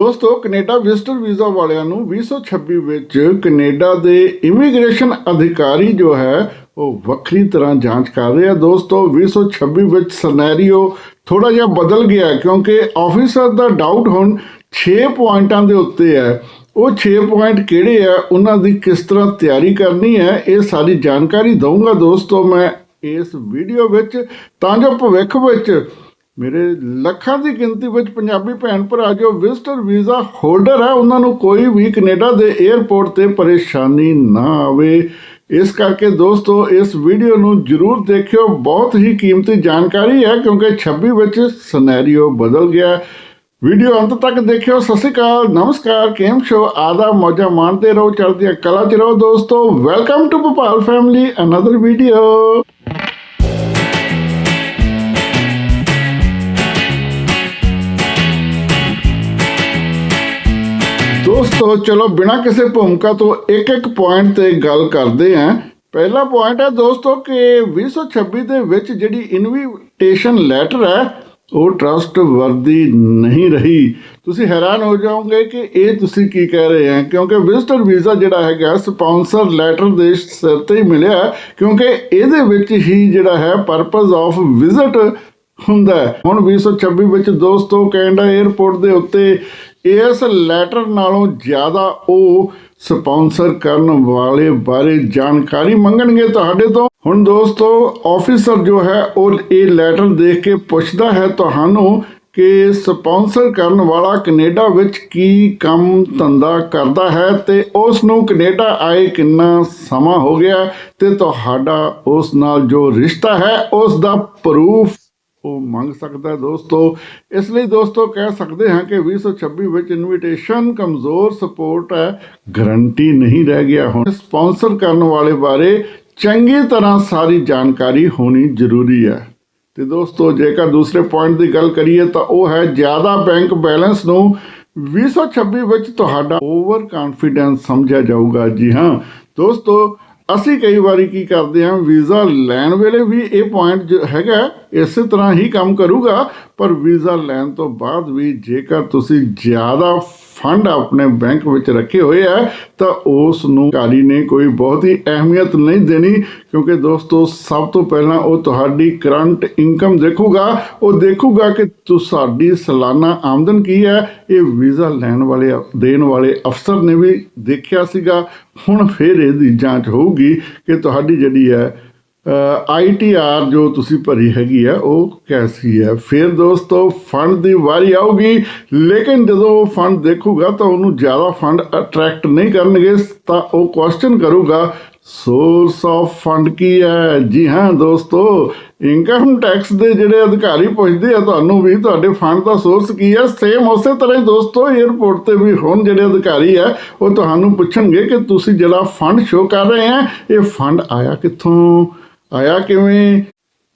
ਦੋਸਤੋ, Canada visitor visa ਵਾਲਿਆਂ ਨੂੰ 2026 ਵਿੱਚ ਕੈਨੇਡਾ ਦੇ ਇਮੀਗ੍ਰੇਸ਼ਨ ਅਧਿਕਾਰੀ ਜੋ ਹੈ, ਉਹ ਵੱਖਰੀ ਤਰ੍ਹਾਂ ਜਾਂਚ ਕਰ ਰਹੇ। ਆ ਦੋਸਤੋ 2026 ਵਿੱਚ ਸਿਨੈਰੀਓ ਥੋੜਾ ਜਿਹਾ ਬਦਲ ਗਿਆ ਕਿਉਂਕਿ ਆਫੀਸਰ ਦਾ ਡਾਊਟ ਹੁਣ 6 ਪੁਆਇੰਟਾਂ ਦੇ ਉੱਤੇ ਹੈ। ਉਹ 6 ਪੁਆਇੰਟ ਕਿਹੜੇ ਆ ਉਹਨਾਂ ਦੀ ਕਿਸ ਤਰ੍ਹਾਂ ਤਿਆਰੀ ਕਰਨੀ ਹੈ, ਇਹ ਸਾਰੀ ਜਾਣਕਾਰੀ ਦਊਂਗਾ। ਦੋਸਤੋ, ਮੈਂ ਇਸ ਵੀਡੀਓ ਵਿੱਚ ਤਾਂ ਜੋ ਭਵਿੱਖ ਵਿੱਚ ਮੇਰੇ ਲੱਖਾਂ ਦੀ ਗਿਣਤੀ ਵਿੱਚ ਪੰਜਾਬੀ ਭੈਣ ਭਰਾ ਜੋ ਵਿਜ਼ਟਰ ਵੀਜ਼ਾ ਹੋਲਡਰ ਹੈ, ਉਹਨਾਂ ਨੂੰ ਕੋਈ ਵੀ ਕੈਨੇਡਾ ਦੇ 에ਅਰਪੋਰਟ ਤੇ ਪਰੇਸ਼ਾਨੀ ਨਾ ਆਵੇ। ਇਸ ਕਰਕੇ ਦੋਸਤੋ, ਇਸ ਵੀਡੀਓ ਨੂੰ ਜਰੂਰ ਦੇਖਿਓ। ਬਹੁਤ ਹੀ ਕੀਮਤੀ ਜਾਣਕਾਰੀ ਹੈ, ਕਿਉਂਕਿ 26 ਵਿੱਚ ਸਿਨੈਰੀਓ ਬਦਲ ਗਿਆ ਵੀਡੀਓ ਅੰਤ ਤੱਕ ਦੇਖਿਓ। ਸਤਿ ਸ਼੍ਰੀ ਅਕਾਲ, ਨਮਸਕਾਰ, ਕੇਮ ਸ਼ੋ ਆਦਾ ਮੌਜਾ ਮਾਣਦੇ ਰਹੋ, ਚੜ੍ਹਦੀਆਂ ਕਲਾ ਚ ਰਹੋ। ਦੋਸਤੋ welcome to Bhopal family another video ਦੋਸਤੋ, ਚਲੋ ਬਿਨਾਂ ਕਿਸੇ ਭੂਮਿਕਾ ਤੋਂ ਇੱਕ ਇੱਕ ਪੁਆਇੰਟ ਤੇ ਗੱਲ ਕਰਦੇ ਆਂ ਪਹਿਲਾ ਪੁਆਇੰਟ ਹੈ ਦੋਸਤੋ ਕਿ 2026 ਦੇ ਵਿੱਚ ਜਿਹੜੀ ਇਨਵੀਟੇਸ਼ਨ ਲੈਟਰ ਹੈ, ਉਹ ਟਰਸਟ ਵਰਦੀ ਨਹੀਂ ਰਹੀ। ਤੁਸੀਂ ਹੈਰਾਨ ਹੋ ਜਾਓਗੇ ਕਿ ਇਹ ਤੁਸੀਂ ਕੀ ਕਹਿ ਰਹੇ ਆ ਕਿਉਂਕਿ ਵਿਜ਼ਟਰ ਵੀਜ਼ਾ ਜਿਹੜਾ ਹੈਗਾ ਸਪਾਂਸਰ ਲੈਟਰ ਦੇ ਸਿਰ ਤੇ ਹੀ ਮਿਲਿਆ ਕਿਉਂਕਿ ਇਹਦੇ ਵਿੱਚ ਹੀ ਜਿਹੜਾ ਹੈ ਪਰਪਸ ਆਫ ਵਿਜ਼ਿਟ ਹੁੰਦਾ ਹੈ। ਹੁਣ 2026 ਵਿੱਚ ਦੋਸਤੋ ਕੈਨੇਡਾ 에ਅਰਪੋਰਟ ਦੇ ਉੱਤੇ ਇਸ ਲੈਟਰ ਨਾਲੋਂ ਜ਼ਿਆਦਾ ਉਹ ਸਪਾਂਸਰ ਕਰਨ ਵਾਲੇ ਬਾਰੇ ਜਾਣਕਾਰੀ ਮੰਗਣਗੇ ਤੁਹਾਡੇ ਤੋਂ ਹੁਣ ਦੋਸਤੋ ਆਫੀਸਰ ਜੋ ਹੈ, ਉਹ ਇਹ ਲੈਟਰ ਦੇਖ ਕੇ ਪੁੱਛਦਾ ਹੈ ਤੁਹਾਨੂੰ ਕਿ ਸਪਾਂਸਰ ਕਰਨ ਵਾਲਾ ਕੈਨੇਡਾ ਵਿੱਚ ਕੀ ਕੰਮ ਧੰਦਾ ਕਰਦਾ ਹੈ ਤੇ ਉਸ ਨੂੰ ਕੈਨੇਡਾ ਆਏ ਕਿੰਨਾ ਸਮਾਂ ਹੋ ਗਿਆ ਤੇ ਤੁਹਾਡਾ ਉਸ ਨਾਲ ਜੋ ਰਿਸ਼ਤਾ ਹੈ ਉਸ ਦਾ ਪ੍ਰੂਫ ਉਹ ਮੰਗ ਸਕਦਾ ਦੋਸਤੋ। ਇਸ ਲਈ ਦੋਸਤੋ ਕਹਿ ਸਕਦੇ ਹਾਂ ਕਿ 2026 ਵਿੱਚ ਇਨਵੀਟੇਸ਼ਨ ਕਮਜ਼ੋਰ ਸਪੋਰਟ ਹੈ ਗਰੰਟੀ ਨਹੀਂ ਰਹਿ ਗਿਆ ਹੁਣ। ਸਪਾਂਸਰ ਕਰਨ ਵਾਲੇ ਬਾਰੇ ਚੰਗੀ ਤਰ੍ਹਾਂ ਸਾਰੀ ਜਾਣਕਾਰੀ ਹੋਣੀ ਜ਼ਰੂਰੀ ਹੈ। ਤੇ ਦੋਸਤੋ, ਜੇਕਰ ਦੂਸਰੇ ਪੁਆਇੰਟ ਦੀ ਗੱਲ ਕਰੀਏ ਤਾਂ ਉਹ ਹੈ ਜ਼ਿਆਦਾ ਬੈਂਕ ਬੈਲੈਂਸ ਨੂੰ 2026 ਵਿੱਚ ਤੁਹਾਡਾ ਓਵਰ ਕੌਨਫੀਡੈਂਸ ਸਮਝਿਆ ਜਾਊਗਾ। ਜੀ ਹਾਂ, ਦੋਸਤੋ ਅਸੀਂ ਕਈ ਵਾਰੀ ਕੀ ਕਰਦੇ ਹਾਂ, ਵੀਜ਼ਾ ਲੈਣ ਵੇਲੇ ਵੀ ਇਹ ਪੁਆਇੰਟ ਹੈਗਾ, ਇਸੇ ਤਰ੍ਹਾਂ ਹੀ ਕੰਮ ਕਰੂਗਾ, ਪਰ ਵੀਜ਼ਾ ਲੈਣ ਤੋਂ ਬਾਅਦ ਵੀ ਜੇਕਰ ਤੁਸੀਂ ਜ਼ਿਆਦਾ ਫੰਡ ਆਪਣੇ ਬੈਂਕ ਵਿੱਚ ਰੱਖੇ ਹੋਏ ਆ, ਤਾਂ ਉਸ ਨੂੰ ਕਾਲੀ ਨੇ ਕੋਈ ਬਹੁਤੀ ਅਹਿਮੀਅਤ ਨਹੀਂ ਦੇਣੀ, ਕਿਉਂਕਿ ਦੋਸਤੋ, ਸਭ ਤੋਂ ਪਹਿਲਾਂ ਉਹ ਤੁਹਾਡੀ ਕਰੰਟ ਇਨਕਮ ਦੇਖੂਗਾ। ਉਹ ਦੇਖੂਗਾ ਕਿ ਤੁਹਾਡੀ ਸਾਲਾਨਾ ਆਮਦਨ ਕੀ ਹੈ। ਇਹ ਵੀਜ਼ਾ ਲੈਣ ਵਾਲੇ, ਦੇਣ ਵਾਲੇ ਅਫਸਰ ਨੇ ਵੀ ਦੇਖਿਆ ਸੀਗਾ। ਹੁਣ ਫਿਰ ਇਹਦੀ ਜਾਂਚ ਹੋਊਗੀ ਕਿ ਤੁਹਾਡੀ ਜਿਹੜੀ ਹੈ ਆਈਟੀਆਰ ਜੋ ਤੁਸੀਂ ਭਰੀ ਹੈਗੀ ਆ ਉਹ ਕੈਸੀ ਹੈ, ਫਿਰ ਦੋਸਤੋ ਫੰਡ ਦੀ ਵਾਰੀ ਆਊਗੀ, ਲੇਕਿਨ ਜਦੋਂ ਉਹ ਫੰਡ ਦੇਖੂਗਾ ਤਾਂ ਉਹਨੂੰ ਜ਼ਿਆਦਾ ਫੰਡ ਅਟਰੈਕਟ ਨਹੀਂ ਕਰਨਗੇ, ਤਾਂ ਉਹ ਕੁਐਸਚਨ ਕਰੂਗਾ ਸੋਰਸ ਆਫ ਫੰਡ ਕੀ ਹੈ? ਜੀ ਹਾਂ, ਦੋਸਤੋ ਇਨਕਮ ਟੈਕਸ ਦੇ ਜਿਹੜੇ ਅਧਿਕਾਰੀ ਪੁੱਛਦੇ ਆ, ਤੁਹਾਨੂੰ ਵੀ ਤੁਹਾਡੇ ਫੰਡ ਦਾ ਸੋਰਸ ਕੀ ਹੈ? ਸੇਮ ਉਸੇ ਤਰ੍ਹਾਂ ਹੀ ਦੋਸਤੋ 에ਅਰਪੋਰਟ ਤੇ ਵੀ ਹੁਣ ਜਿਹੜੇ ਅਧਿਕਾਰੀ ਆ ਉਹ ਤੁਹਾਨੂੰ ਪੁੱਛਣਗੇ ਕਿ ਤੁਸੀਂ ਜਿਹੜਾ ਫੰਡ ਸ਼ੋ ਕਰ ਰਹੇ ਆ ਇਹ ਫੰਡ ਆਇਆ ਕਿੱਥੋਂ? ਆਇਆ ਕਿਵੇਂ?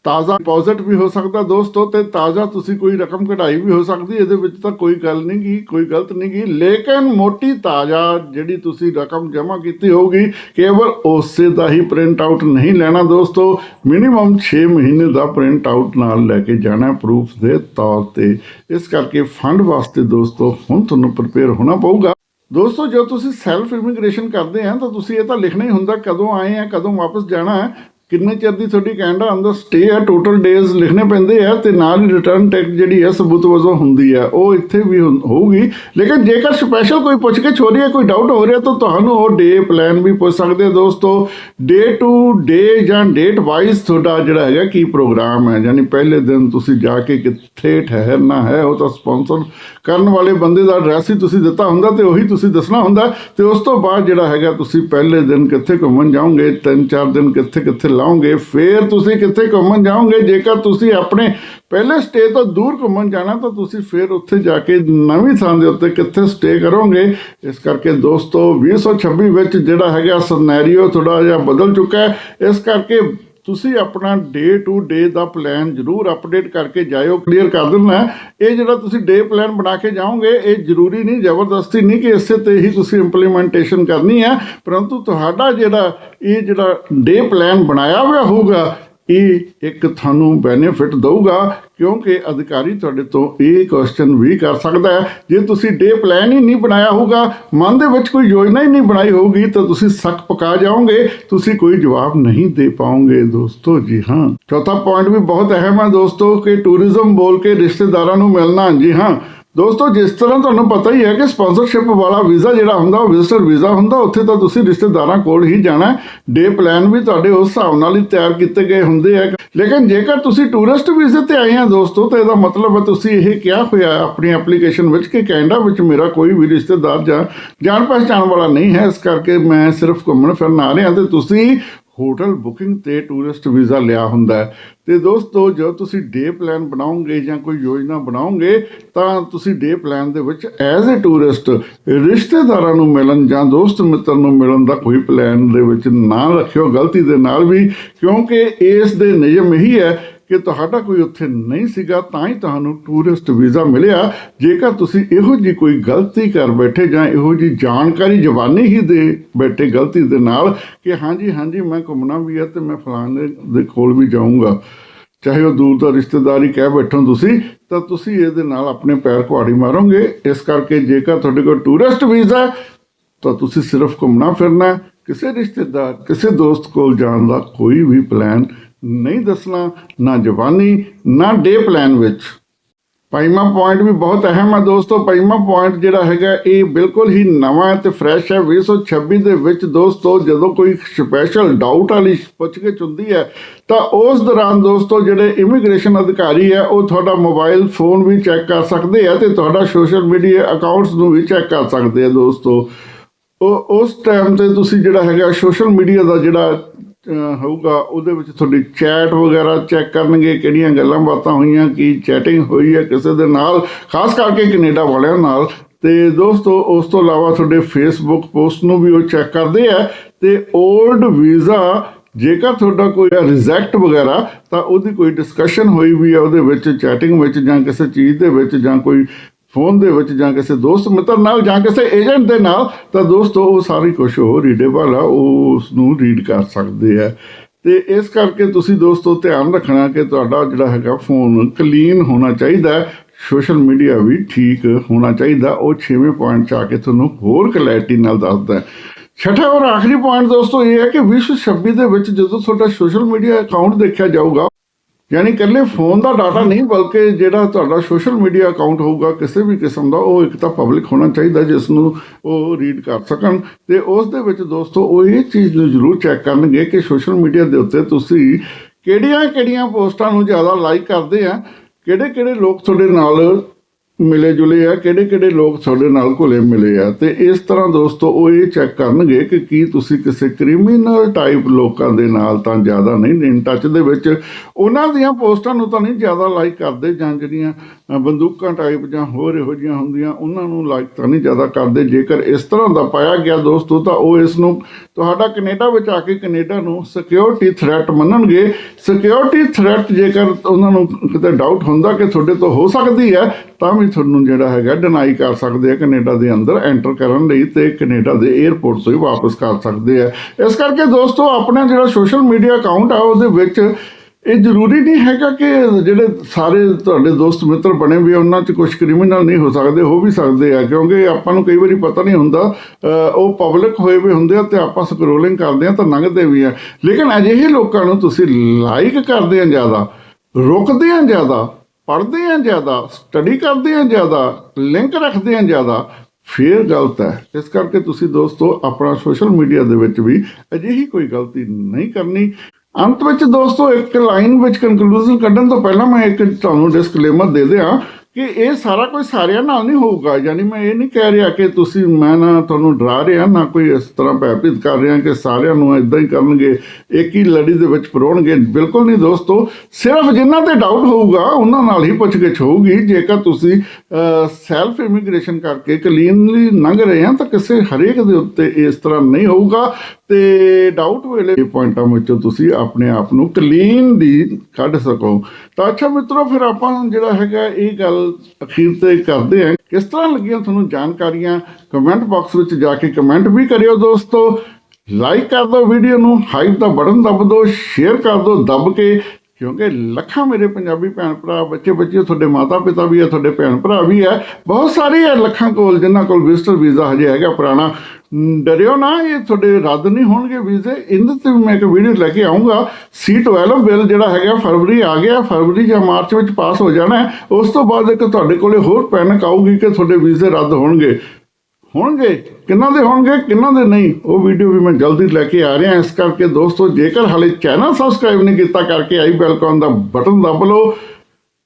ਤਾਜ਼ਾ ਡਿਪੋਜ਼ਿਟ ਵੀ ਹੋ ਸਕਦਾ ਦੋਸਤੋ ਤੇ ਤਾਜ਼ਾ ਤੁਸੀਂ ਕੋਈ ਰਕਮ ਕਢਾਈ ਵੀ ਹੋ ਸਕਦੀ, ਇਹਦੇ ਵਿੱਚ ਤਾਂ ਕੋਈ ਗੱਲ ਨਹੀਂ ਗੀ, ਕੋਈ ਗਲਤ ਨਹੀਂ ਗੀ। ਲੇਕਿਨ ਮੋਟੀ ਤਾਜ਼ਾ ਜਿਹੜੀ ਤੁਸੀਂ ਰਕਮ ਜਮ੍ਹਾਂ ਕੀਤੀ ਹੋਊਗੀ, ਕੇਵਲ ਉਸੇ ਦਾ ਹੀ ਪ੍ਰਿੰਟ ਆਊਟ ਨਹੀਂ ਲੈਣਾ ਦੋਸਤੋ। ਮਿਨੀਮਮ 6 ਮਹੀਨੇ ਦਾ ਪ੍ਰਿੰਟ ਆਊਟ ਨਾਲ ਲੈ ਕੇ ਜਾਣਾ ਪ੍ਰੂਫ ਦੇ ਤੌਰ ਤੇ। ਇਸ ਕਰਕੇ ਫੰਡ ਵਾਸਤੇ ਦੋਸਤੋ ਹੁਣ ਤੁਹਾਨੂੰ ਪ੍ਰਪੇਅਰ ਹੋਣਾ ਪਊਗਾ। ਦੋਸਤੋ ਜਦੋਂ ਤੁਸੀਂ ਸੈਲਫ ਇਮੀਗ੍ਰੇਸ਼ਨ ਕਰਦੇ ਆ, ਤਾਂ ਤੁਸੀਂ ਇਹ ਤਾਂ ਲਿਖਣਾ ਹੀ ਹੁੰਦਾ ਕਦੋਂ ਆਏ ਆ, ਕਦੋਂ ਵਾਪਸ ਜਾਣਾ ਹੈ। ਕਿੰਨੇ ਚਿਰ ਦੀ ਤੁਹਾਡੀ ਕੈਨੇਡਾ ਅੰਦਰ ਸਟੇ ਹੈ? ਟੋਟਲ ਡੇਜ਼ ਲਿਖਣੇ ਪੈਂਦੇ ਆ ਤੇ ਨਾਲ ਹੀ ਰਿਟਰਨ ਟੈਕਸ ਜਿਹੜੀ ਹੈ ਸਬੂਤ ਵਜੋਂ ਹੁੰਦੀ ਹੈ। ਉਹ ਇੱਥੇ ਵੀ ਹੋਊਗੀ। ਲੇਕਿਨ ਜੇਕਰ ਸਪੈਸ਼ਲ ਕੋਈ ਪੁੱਛ ਕੇ ਹੋ ਰਹੀ ਹੈ, ਕੋਈ ਡਾਊਟ ਹੋ ਰਿਹਾ, ਤਾਂ ਤੁਹਾਨੂੰ ਉਹ ਡੇ ਪਲਾਨ ਵੀ ਪੁੱਛ ਸਕਦੇ ਦੋਸਤੋ। ਡੇ ਟੂ ਡੇ ਜਾਂ ਡੇਟ ਵਾਈਜ਼ ਤੁਹਾਡਾ ਜਿਹੜਾ ਹੈਗਾ ਕੀ ਪ੍ਰੋਗਰਾਮ ਹੈ? ਯਾਨੀ ਪਹਿਲੇ ਦਿਨ ਤੁਸੀਂ ਜਾ ਕੇ ਕਿੱਥੇ ਠਹਿਰਨਾ ਹੈ, ਉਹ ਤਾਂ ਸਪਾਂਸਰ ਕਰਨ ਵਾਲੇ ਬੰਦੇ ਦਾ ਐਡਰੈਸ ਹੀ ਤੁਸੀਂ ਦਿੱਤਾ ਹੁੰਦਾ ਤੇ ਉਹੀ ਤੁਸੀਂ ਦੱਸਣਾ ਹੁੰਦਾ। ਤੇ ਉਸ ਤੋਂ ਬਾਅਦ ਜਿਹੜਾ ਹੈਗਾ, ਤੁਸੀਂ ਪਹਿਲੇ ਦਿਨ ਕਿੱਥੇ ਘੁੰਮਣ ਜਾਓਗੇ, ਤਿੰਨ ਚਾਰ ਦਿਨ ਕਿੱਥੇ ਕਿੱਥੇ ਲਾਓਗੇ ਫੇਰ ਤੁਸੀਂ ਕਿੱਥੇ ਘੁੰਮਣ ਜਾਓਗੇ? ਜੇਕਰ ਤੁਸੀਂ ਆਪਣੇ ਪਹਿਲੇ ਸਟੇ ਤੋਂ ਦੂਰ ਘੁੰਮਣ ਜਾਣਾ, ਤਾਂ ਤੁਸੀਂ ਫੇਰ ਉੱਥੇ ਜਾ ਕੇ ਨਵੀਂ ਥਾਂ ਦੇ ਉੱਤੇ ਕਿੱਥੇ ਸਟੇ ਕਰੋਗੇ? ਇਸ ਕਰਕੇ ਦੋਸਤੋ 2026 ਵਿੱਚ ਜਿਹੜਾ ਹੈਗਾ ਸਿਨੈਰੀਓ ਥੋੜਾ ਜਿਹਾ ਬਦਲ ਚੁੱਕਾ ਹੈ। ਇਸ ਕਰਕੇ ਤੁਸੀਂ ਆਪਣਾ ਡੇ ਟੂ ਡੇ ਦਾ ਪਲਾਨ ਜ਼ਰੂਰ ਅਪਡੇਟ ਕਰਕੇ ਜਾਇਓ ਕਲੀਅਰ ਕਰ ਦੇਣਾ ਇਹ ਜਿਹੜਾ ਤੁਸੀਂ ਡੇ ਪਲਾਨ ਬਣਾ ਕੇ ਜਾਓਗੇ, ਇਹ ਜ਼ਰੂਰੀ ਨਹੀਂ, ਜ਼ਬਰਦਸਤੀ ਨਹੀਂ ਕਿ ਇਸੇ ਤੇ ਹੀ ਤੁਸੀਂ ਇੰਪਲੀਮੈਂਟੇਸ਼ਨ ਕਰਨੀ ਹੈ। ਪਰੰਤੂ ਤੁਹਾਡਾ ਜਿਹੜਾ ਇਹ ਜਿਹੜਾ ਡੇ ਪਲਾਨ ਬਣਾਇਆ ਹੋਇਆ ਹੋਊਗਾ ਇਹ ਇੱਕ ਤੁਹਾਨੂੰ ਬੈਨੀਫਿਟ ਦਊਗਾ, ਕਿਉਂਕਿ ਅਧਿਕਾਰੀ ਤੁਹਾਡੇ ਤੋਂ ਇਹ ਕੁਐਸਚਨ ਵੀ ਕਰ ਸਕਦਾ ਹੈ। ਜੇ ਤੁਸੀਂ ਡੇ ਪਲਾਨ ਹੀ ਨਹੀਂ ਬਣਾਇਆ ਹੋਊਗਾ, ਮਨ ਦੇ ਵਿੱਚ ਕੋਈ ਯੋਜਨਾ ਹੀ ਨਹੀਂ ਬਣਾਈ ਹੋਊਗੀ, ਤਾਂ ਤੁਸੀਂ ਸੱਕ ਪਕਾ ਜਾਓਗੇ, ਤੁਸੀਂ ਕੋਈ ਜਵਾਬ ਨਹੀਂ ਦੇ ਪਾਓਗੇ ਦੋਸਤੋ। ਜੀ ਹਾਂ। ਚੌਥਾ ਪੁਆਇੰਟ ਵੀ ਬਹੁਤ ਅਹਿਮ ਹੈ ਦੋਸਤੋ, ਕਿ ਟੂਰਿਜ਼ਮ ਬੋਲ ਕੇ ਰਿਸ਼ਤੇਦਾਰਾਂ ਨੂੰ ਮਿਲਣਾ। ਜੀ ਹਾਂ। ਦੋਸਤੋ, ਜਿਸ ਤਰ੍ਹਾਂ ਤੁਹਾਨੂੰ ਪਤਾ ਹੀ ਹੈ ਕਿ ਸਪਾਂਸਰਸ਼ਿਪ ਵਾਲਾ ਵੀਜ਼ਾ ਜਿਹੜਾ ਹੁੰਦਾ, ਉਹ ਵਿਜ਼ਟਰ ਵੀਜ਼ਾ ਹੁੰਦਾ, ਉੱਥੇ ਤਾਂ ਤੁਸੀਂ ਰਿਸ਼ਤੇਦਾਰਾਂ ਕੋਲ ਹੀ ਜਾਣਾ ਡੇ ਪਲਾਨ ਵੀ ਤੁਹਾਡੇ ਉਸ ਹਿਸਾਬ ਨਾਲ ਹੀ ਤਿਆਰ ਕੀਤੇ ਗਏ ਹੁੰਦੇ ਆ। ਲੇਕਿਨ ਜੇਕਰ ਤੁਸੀਂ ਟੂਰਿਸਟ ਵੀਜ਼ੇ ਤੇ ਆਏ ਆ ਦੋਸਤੋ, ਤਾਂ ਇਹਦਾ ਮਤਲਬ ਹੈ ਤੁਸੀਂ ਇਹ ਕਿਹਾ ਹੋਇਆ ਆਪਣੀ ਐਪਲੀਕੇਸ਼ਨ ਵਿੱਚ ਕਿ ਕੈਨੇਡਾ ਵਿੱਚ ਮੇਰਾ ਕੋਈ ਵੀ ਰਿਸ਼ਤੇਦਾਰ ਜਾਂ ਜਾਣ ਪਛਾਣ ਵਾਲਾ ਨਹੀਂ ਹੈ। ਇਸ ਕਰਕੇ ਮੈਂ ਸਿਰਫ ਘੁੰਮਣ ਫਿਰਨ ਆ ਰਿਹਾ ਤੇ ਤੁਸੀਂ ਹੋਟਲ ਬੁਕਿੰਗ ਤੇ ਟੂਰਿਸਟ ਵੀਜ਼ਾ ਲਿਆ ਹੁੰਦਾ ਹੈ। ਤੇ ਦੋਸਤੋ, ਜਦੋਂ ਤੁਸੀਂ ਡੇ ਪਲਾਨ ਬਣਾਓਗੇ ਜਾਂ ਕੋਈ ਯੋਜਨਾ ਬਣਾਓਗੇ, ਤਾਂ ਤੁਸੀਂ ਡੇ ਪਲਾਨ ਦੇ ਵਿੱਚ ਐਜ਼ ਅ ਟੂਰਿਸਟ ਰਿਸ਼ਤੇਦਾਰਾਂ ਨੂੰ ਮਿਲਣ ਜਾਂ ਦੋਸਤ ਮਿੱਤਰ ਨੂੰ ਮਿਲਣ ਦਾ ਕੋਈ ਪਲਾਨ ਦੇ ਵਿੱਚ ਨਾ ਰੱਖਿਓ। ਗਲਤੀ ਦੇ ਨਾਲ ਵੀ, ਕਿਉਂਕਿ ਇਸ ਦੇ ਨਿਯਮ ਇਹੀ ਹੈ ਕਿ ਤੁਹਾਡਾ ਕੋਈ ਉੱਥੇ ਨਹੀਂ ਸੀਗਾ, ਤਾਂ ਹੀ ਤੁਹਾਨੂੰ ਟੂਰਿਸਟ ਵੀਜ਼ਾ ਮਿਲਿਆ। ਜੇਕਰ ਤੁਸੀਂ ਇਹੋ ਜੀ ਕੋਈ ਗਲਤੀ ਕਰ ਬੈਠੇ ਜਾਂ ਇਹੋ ਜੀ ਜਾਣਕਾਰੀ ਜਵਾਨੀ ਹੀ ਦੇ ਬੈਠੇ ਗਲਤੀ ਦੇ ਨਾਲ ਕਿ ਹਾਂਜੀ ਹਾਂਜੀ, ਮੈਂ ਘੁੰਮਣਾ ਵੀ ਹੈ ਤੇ ਮੈਂ ਫਲਾਣੇ ਦੇ ਕੋਲ ਵੀ ਜਾਊਂਗਾ। ਚਾਹੇ ਉਹ ਦੂਰ ਦਾ ਰਿਸ਼ਤੇਦਾਰ ਹੀ ਕਹਿ ਬੈਠੋ ਤੁਸੀਂ, ਤਾਂ ਤੁਸੀਂ ਇਹਦੇ ਨਾਲ ਆਪਣੇ ਪੈਰ ਕੁਹਾੜੀ ਮਾਰੋਗੇ। ਇਸ ਕਰਕੇ ਜੇਕਰ ਤੁਹਾਡੇ ਕੋਲ ਟੂਰਿਸਟ ਵੀਜ਼ਾ ਤਾਂ ਤੁਸੀਂ ਸਿਰਫ ਘੁੰਮਣਾ ਫਿਰਨਾ ਕਿਸੇ ਰਿਸ਼ਤੇਦਾਰ, ਕਿਸੇ ਦੋਸਤ ਕੋਲ ਜਾਣ ਦਾ ਕੋਈ ਵੀ ਪਲਾਨ ਨਹੀਂ ਦੱਸਣਾ, ਨਾ ਜਵਾਨੀ, ਨਾ ਡੇ ਪਲਾਨ ਵਿੱਚ। ਪੰਜਵਾਂ ਪੁਆਇੰਟ ਵੀ ਬਹੁਤ ਅਹਿਮ ਹੈ ਦੋਸਤੋ। ਪੰਜਵਾਂ ਪੁਆਇੰਟ ਜਿਹੜਾ ਹੈਗਾ, ਇਹ ਬਿਲਕੁਲ ਹੀ ਨਵਾਂ ਹੈ ਤੇ ਫਰੈਸ਼ ਹੈ। 2026 ਦੇ ਵਿੱਚ ਦੋਸਤੋ, ਜਦੋਂ ਕੋਈ ਸਪੈਸ਼ਲ ਡਾਊਟ ਵਾਲੀ ਪੁੱਛਗਿੱਛ ਹੁੰਦੀ ਹੈ, ਤਾਂ ਉਸ ਦੌਰਾਨ ਦੋਸਤੋ, ਜਿਹੜੇ ਇਮੀਗ੍ਰੇਸ਼ਨ ਅਧਿਕਾਰੀ ਹੈ, ਉਹ ਤੁਹਾਡਾ ਮੋਬਾਈਲ ਫੋਨ ਵੀ ਚੈੱਕ ਕਰ ਸਕਦੇ ਆ ਤੇ ਤੁਹਾਡਾ ਸੋਸ਼ਲ ਮੀਡੀਆ ਅਕਾਊਂਟਸ ਨੂੰ ਵੀ ਚੈੱਕ ਕਰ ਸਕਦੇ ਆ ਦੋਸਤੋ। ਉਹ, ਉਸ ਟਾਈਮ ਤੇ ਤੁਸੀਂ ਜਿਹੜਾ ਹੈਗਾ ਸੋਸ਼ਲ ਮੀਡੀਆ ਦਾ ਜਿਹੜਾ ਹੋਊਗਾ, ਉਹਦੇ ਵਿੱਚ ਤੁਹਾਡੀ ਚੈਟ ਵਗੈਰਾ ਚੈੱਕ ਕਰਨਗੇ, ਕਿਹੜੀਆਂ ਗੱਲਾਂ ਬਾਤਾਂ ਹੋਈਆਂ, ਕੀ ਚੈਟਿੰਗ ਹੋਈ ਹੈ ਕਿਸੇ ਦੇ ਨਾਲ, ਖਾਸ ਕਰਕੇ ਕੈਨੇਡਾ ਵਾਲਿਆਂ ਨਾਲ। ਤੇ ਦੋਸਤੋ, ਉਸ ਤੋਂ ਇਲਾਵਾ ਤੁਹਾਡੇ ਫੇਸਬੁੱਕ ਪੋਸਟ ਨੂੰ ਵੀ ਉਹ ਚੈੱਕ ਕਰਦੇ ਆ, ਤੇ 올ਡ ਵੀਜ਼ਾ ਜੇਕਰ ਤੁਹਾਡਾ ਕੋਈ ਰਿਜੈਕਟ ਵਗੈਰਾ, ਤਾਂ ਉਹਦੀ ਕੋਈ ਡਿਸਕਸ਼ਨ ਹੋਈ ਵੀ ਹੈ ਉਹਦੇ ਵਿੱਚ ਚੈਟਿੰਗ ਵਿੱਚ ਜਾਂ ਕਿਸੇ ਚੀਜ਼ ਦੇ ਵਿੱਚ ਜਾਂ ਕੋਈ ਫੋਨ ਦੇ ਵਿੱਚ ਜਾਂ ਕਿਸੇ ਦੋਸਤ ਮਿੱਤਰ ਨਾਲ ਜਾਂ ਕਿਸੇ ਏਜੰਟ ਦੇ ਨਾਲ, ਤਾਂ ਦੋਸਤੋ, ਉਹ ਸਾਰੀ ਕੁਝ ਉਹ ਰੀਡੇਬਲ ਆ ਉਹ ਉਸ ਨੂੰ ਰੀਡ ਕਰ ਸਕਦੇ ਆ। ਤੇ ਇਸ ਕਰਕੇ ਤੁਸੀਂ ਦੋਸਤੋ, ਧਿਆਨ ਰੱਖਣਾ ਕਿ ਤੁਹਾਡਾ ਜਿਹੜਾ ਹੈਗਾ ਫੋਨ ਕਲੀਨ ਹੋਣਾ ਚਾਹੀਦਾ ਸੋਸ਼ਲ ਮੀਡੀਆ ਵੀ ਠੀਕ ਹੋਣਾ ਚਾਹੀਦਾ। ਉਹ 6ਵੇਂ ਪੁਆਇੰਟ 'ਚ ਆ ਕੇ ਤੁਹਾਨੂੰ ਹੋਰ ਕਲੈਰਿਟੀ ਨਾਲ ਦੱਸਦਾ ਹੈ। ਛਠਾ ਔਰ ਆਖਰੀ ਪੁਆਇੰਟ ਦੋਸਤੋ, ਇਹ ਹੈ ਕਿ 2026 ਦੇ ਵਿੱਚ ਜਦੋਂ ਤੁਹਾਡਾ ਸੋਸ਼ਲ ਮੀਡੀਆ ਅਕਾਊਂਟ ਦੇਖਿਆ ਜਾਊਗਾ ਯਾਨੀ ਇਕੱਲੇ ਫੋਨ ਦਾ ਡਾਟਾ ਨਹੀਂ, ਬਲਕਿ ਜਿਹੜਾ ਤੁਹਾਡਾ ਸੋਸ਼ਲ ਮੀਡੀਆ ਅਕਾਊਂਟ ਹੋਊਗਾ, ਕਿਸੇ ਵੀ ਕਿਸਮ ਦਾ, ਉਹ ਇੱਕ ਤਾਂ ਪਬਲਿਕ ਹੋਣਾ ਚਾਹੀਦਾ, ਜਿਸ ਨੂੰ ਉਹ ਰੀਡ ਕਰ ਸਕਣ। ਤੇ ਉਸ ਦੇ ਵਿੱਚ ਦੋਸਤੋ, ਉਹ ਇਹ ਚੀਜ਼ ਨੂੰ ਜ਼ਰੂਰ ਚੈੱਕ ਕਰਨਗੇ ਕਿ ਸੋਸ਼ਲ ਮੀਡੀਆ ਦੇ ਉੱਤੇ ਤੁਸੀਂ ਕਿਹੜੀਆਂ ਕਿਹੜੀਆਂ ਪੋਸਟਾਂ ਨੂੰ ਜ਼ਿਆਦਾ ਲਾਈਕ ਕਰਦੇ ਆ ਕਿਹੜੇ ਕਿਹੜੇ ਲੋਕ ਤੁਹਾਡੇ ਨਾਲ ਮਿਲੇ ਜੁਲੇ ਆ, ਕਿਹੜੇ ਕਿਹੜੇ ਲੋਕ ਤੁਹਾਡੇ ਨਾਲ ਘੁਲੇ ਮਿਲੇ ਆ? ਤੇ ਇਸ ਤਰ੍ਹਾਂ ਦੋਸਤੋ, ਉਹ ਇਹ ਚੈੱਕ ਕਰਨਗੇ ਕਿ ਕੀ ਤੁਸੀਂ ਕਿਸੇ ਕ੍ਰਿਮੀਨਲ ਟਾਈਪ ਲੋਕਾਂ ਦੇ ਨਾਲ ਤਾਂ ਜ਼ਿਆਦਾ ਨਹੀਂ ਇਨ ਟੱਚ ਦੇ ਵਿੱਚ। ਉਹਨਾਂ ਦੀਆਂ ਪੋਸਟਾਂ ਨੂੰ ਤਾਂ ਨਹੀਂ ਜ਼ਿਆਦਾ ਲਾਈਕ ਕਰਦੇ, ਜਾਂ ਜਿਹੜੀਆਂ ਬੰਦੂਕਾਂ ਟਾਈਪ ਜਾਂ ਹੋਰ ਇਹੋ ਜਿਹੀਆਂ ਹੁੰਦੀਆਂ, ਉਹਨਾਂ ਨੂੰ ਲਾਈਕ ਤਾਂ ਨਹੀਂ ਜ਼ਿਆਦਾ ਕਰਦੇ। ਜੇਕਰ ਇਸ ਤਰ੍ਹਾਂ ਦਾ ਪਾਇਆ ਗਿਆ ਦੋਸਤੋ, ਤਾਂ ਉਹ ਇਸ ਨੂੰ ਤੁਹਾਡਾ ਕੈਨੇਡਾ ਵਿੱਚ ਆ ਕੇ ਕੈਨੇਡਾ ਨੂੰ ਸਿਕਿਉਰਿਟੀ ਥ੍ਰੈਟ ਮੰਨਣਗੇ। ਸਿਕਿਉਰਿਟੀ ਥ੍ਰੈਟ ਜੇਕਰ ਉਹਨਾਂ ਨੂੰ ਕਿਤੇ ਡਾਊਟ ਹੁੰਦਾ ਕਿ ਤੁਹਾਡੇ ਤੋਂ ਹੋ ਸਕਦੀ ਹੈ, ਤਾਂ ਵੀ ਤੁਹਾਨੂੰ ਜਿਹੜਾ ਹੈਗਾ ਡਿਨਾਈ ਕਰ ਸਕਦੇ ਆ ਕੈਨੇਡਾ ਦੇ ਅੰਦਰ ਐਂਟਰ ਕਰਨ ਲਈ ਤੇ ਕੈਨੇਡਾ ਦੇ 에ਅਰਪੋਰਟ ਤੋਂ ਹੀ ਵਾਪਸ ਕਰ ਸਕਦੇ ਆ। ਇਸ ਕਰਕੇ ਦੋਸਤੋ ਆਪਣਾ ਜਿਹੜਾ ਸੋਸ਼ਲ ਮੀਡੀਆ ਅਕਾਊਂਟ ਆ ਉਹਦੇ ਵਿੱਚ ਇਹ ਜ਼ਰੂਰੀ ਨਹੀਂ ਹੈਗਾ ਕਿ ਜਿਹੜੇ ਸਾਰੇ ਤੁਹਾਡੇ ਦੋਸਤ ਮਿੱਤਰ ਬਣੇ ਵੀ ਆ, ਉਹਨਾਂ 'ਚ ਕੁਝ ਕ੍ਰਿਮੀਨਲ ਨਹੀਂ ਹੋ ਸਕਦੇ ਹੋ ਵੀ ਸਕਦੇ ਆ ਕਿਉਂਕਿ ਆਪਾਂ ਨੂੰ ਕਈ ਵਾਰੀ ਪਤਾ ਨਹੀਂ ਹੁੰਦਾ ਉਹ ਪਬਲਿਕ ਹੋਏ ਵੀ ਹੁੰਦੇ ਆ ਤੇ ਆਪਾਂ ਸਕਰੋਲਿੰਗ ਕਰਦੇ ਆ ਤਾਂ ਲੰਘਦੇ ਵੀ ਆ। ਲੇਕਿਨ ਅਜਿਹੇ ਲੋਕਾਂ ਨੂੰ ਤੁਸੀਂ ਲਾਈਕ ਕਰਦੇ ਆ ਜ਼ਿਆਦਾ ਰੁਕਦੇ ਆ ਜ਼ਿਆਦਾ ਪੜ੍ਹਦੇ ਆ ਜ਼ਿਆਦਾ ਸਟੱਡੀ ਕਰਦੇ ਆ ਜ਼ਿਆਦਾ ਲਿੰਕ ਰੱਖਦੇ ਆ ਜ਼ਿਆਦਾ, ਫੇਰ ਗਲਤ ਹੈ। ਇਸ ਕਰਕੇ ਤੁਸੀਂ ਦੋਸਤੋ, ਆਪਣਾ ਸੋਸ਼ਲ ਮੀਡੀਆ ਦੇ ਵਿੱਚ ਵੀ ਅਜਿਹੀ ਕੋਈ ਗਲਤੀ ਨਹੀਂ ਕਰਨੀ। ਅੰਤ ਵਿੱਚ ਦੋਸਤੋ, ਇੱਕ ਲਾਈਨ ਵਿੱਚ ਕਨਕਲੂਜਨ ਕੱਢਣ ਤੋਂ ਪਹਿਲਾਂ ਮੈਂ ਇੱਕ ਤੁਹਾਨੂੰ ਡਿਸਕਲੇਮਰ ਦੇ ਦਿਆਂ। ਕਿ ਇਹ ਸਾਰਾ ਕੁਝ ਸਾਰਿਆਂ ਨਾਲ ਨਹੀਂ ਹੋਊਗਾ, ਯਾਨੀ ਮੈਂ ਇਹ ਨਹੀਂ ਕਹਿ ਰਿਹਾ ਕਿ ਤੁਸੀਂ, ਮੈਂ ਨਾ ਤੁਹਾਨੂੰ ਡਰਾ ਰਿਹਾ, ਨਾ ਕੋਈ ਇਸ ਤਰ੍ਹਾਂ ਭੈਭੀਤ ਕਰ ਰਿਹਾ ਕਿ ਸਾਰਿਆਂ ਨੂੰ ਇਦਾਂ ਹੀ ਕਰਨਗੇ, ਇੱਕ ਹੀ ਲੜੀ ਦੇ ਵਿੱਚ ਪਰੋਣਗੇ। ਬਿਲਕੁਲ ਨਹੀਂ ਦੋਸਤੋ, ਸਿਰਫ ਜਿਨ੍ਹਾਂ ਤੇ ਡਾਊਟ ਹੋਊਗਾ, ਉਹਨਾਂ ਨਾਲ ਹੀ ਪੁੱਛਗਿੱਛ ਹੋਊਗੀ। ਜੇਕਰ ਤੁਸੀਂ ਸੈਲਫ ਇਮੀਗ੍ਰੇਸ਼ਨ ਕਰਕੇ ਕਲੀਨਲੀ ਲੰਘ ਰਹੇ ਆ, ਤਾਂ ਕਿਸੇ ਹਰੇਕ ਦੇ ਉੱਤੇ ਇਸ ਤਰ੍ਹਾਂ ਨਹੀਂ ਹੋਊਗਾ। ਤੇ ਡਾਊਟ ਵੇਲੇ ਇਹ ਪੁਆਇੰਟਾਂ ਵਿੱਚੋਂ ਤੁਸੀਂ ਆਪਣੇ ਆਪ ਨੂੰ ਕਲੀਨ ਦੀ ਕੱਢ ਸਕੋ। ਤਾਂ ਅੱਛਾ ਮਿੱਤਰੋ, ਫਿਰ ਆਪਾਂ ਜਿਹੜਾ ਹੈਗਾ ਇਹ ਗੱਲ ਅਖੀਰ ਤੇ ਕਰਦੇ ਹਾਂ। ਕਿਸ ਤਰ੍ਹਾਂ ਲੱਗੀਆਂ ਤੁਹਾਨੂੰ ਜਾਣਕਾਰੀਆਂ? ਕਮੈਂਟ ਬਾਕਸ ਵਿੱਚ ਜਾ ਕੇ ਕਮੈਂਟ ਵੀ ਕਰਿਓ ਦੋਸਤੋ। ਲਾਈਕ ਕਰ ਦਿਓ ਵੀਡੀਓ ਨੂੰ ਹਾਈਪ ਦਾ ਬਟਨ ਦਬ ਦਿਓ ਸ਼ੇਅਰ ਕਰ ਦਿਓ ਦਬ ਕੇ। ਕਿਉਂਕਿ ਲੱਖਾਂ ਮੇਰੇ ਪੰਜਾਬੀ ਭੈਣ ਭਰਾ, ਬੱਚੇ ਬੱਚੇ, ਤੁਹਾਡੇ ਮਾਤਾ ਪਿਤਾ ਵੀ ਹੈ, ਤੁਹਾਡੇ ਭੈਣ ਭਰਾ ਵੀ ਹੈ। ਬਹੁਤ ਸਾਰੇ ਹੈ ਲੱਖਾਂ ਕੋਲ, ਜਿਨ੍ਹਾਂ ਕੋਲ ਵਿਜ਼ਟਰ ਵੀਜ਼ਾ ਹਜੇ ਹੈਗਾ ਪੁਰਾਣਾ। ਡਰਿਓ ਨਾ, ਇਹ ਤੁਹਾਡੇ ਰੱਦ ਨਹੀਂ ਹੋਣਗੇ ਵੀਜ਼ੇ। ਇਹਦੇ ਤੇ ਵੀ ਮੈਂ ਇੱਕ ਵੀਡੀਓ ਲੈ ਕੇ ਆਉਂਗਾ C12 ਬਿੱਲ ਜਿਹੜਾ ਹੈਗਾ, ਫਰਵਰੀ ਆ ਗਿਆ। ਫਰਵਰੀ ਜਾਂ ਮਾਰਚ ਵਿੱਚ ਪਾਸ ਹੋ ਜਾਣਾ ਉਸ ਤੋਂ ਬਾਅਦ ਇੱਕ ਤੁਹਾਡੇ ਕੋਲੇ ਹੋਰ ਪੈਨਿਕ ਆਊਗੀ ਕਿ ਤੁਹਾਡੇ ਵੀਜ਼ੇ ਰੱਦ ਹੋਣਗੇ। ਹੋਣਗੇ? ਕਿੰਨਾਂ ਦੇ ਹੋਣਗੇ, ਕਿੰਨਾਂ ਦੇ ਨਹੀਂ? ਉਹ ਵੀਡੀਓ ਵੀ ਮੈਂ ਜਲਦੀ ਲੈ ਕੇ ਆ ਰਿਹਾ। ਇਸ ਕਰਕੇ ਦੋਸਤੋ, ਜੇਕਰ ਹਾਲੇ ਚੈਨਲ ਸਬਸਕ੍ਰਾਈਬ ਨਹੀਂ ਕੀਤਾ, ਕਰਕੇ ਆਈ ਬੈਲ ਆਈਕਨ ਦਾ ਬਟਨ ਦਬ ਲਓ।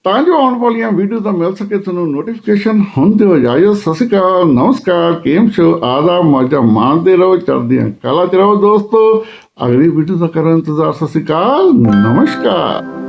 ਤਾਂ ਜੋ ਆਉਣ ਵਾਲੀਆਂ ਵੀਡੀਓ ਦਾ ਮਿਲ ਸਕੇ, ਤੁਹਾਨੂੰ ਨੋਟੀਫਿਕੇਸ਼ਨ ਹੁੰਦੇ ਹੋ ਜਾਇਓ ਸਤਿ ਸ਼੍ਰੀ ਅਕਾਲ, ਨਮਸਕਾਰ ਕੇਮ ਸ਼ੋ ਆਦਾ ਮੌਜਾ ਮਾਣਦੇ ਰਹੋ, ਚੜ੍ਹਦੀਆਂ ਕਲਾ ਚ ਰਹੋ ਦੋਸਤੋ। ਅਗਲੀ ਵੀਡੀਓ ਦਾ ਕਰਾਂ ਇੰਤਜ਼ਾਰ, ਸਤਿ ਸ਼੍ਰੀ ਅਕਾਲ, ਨਮਸਕਾਰ।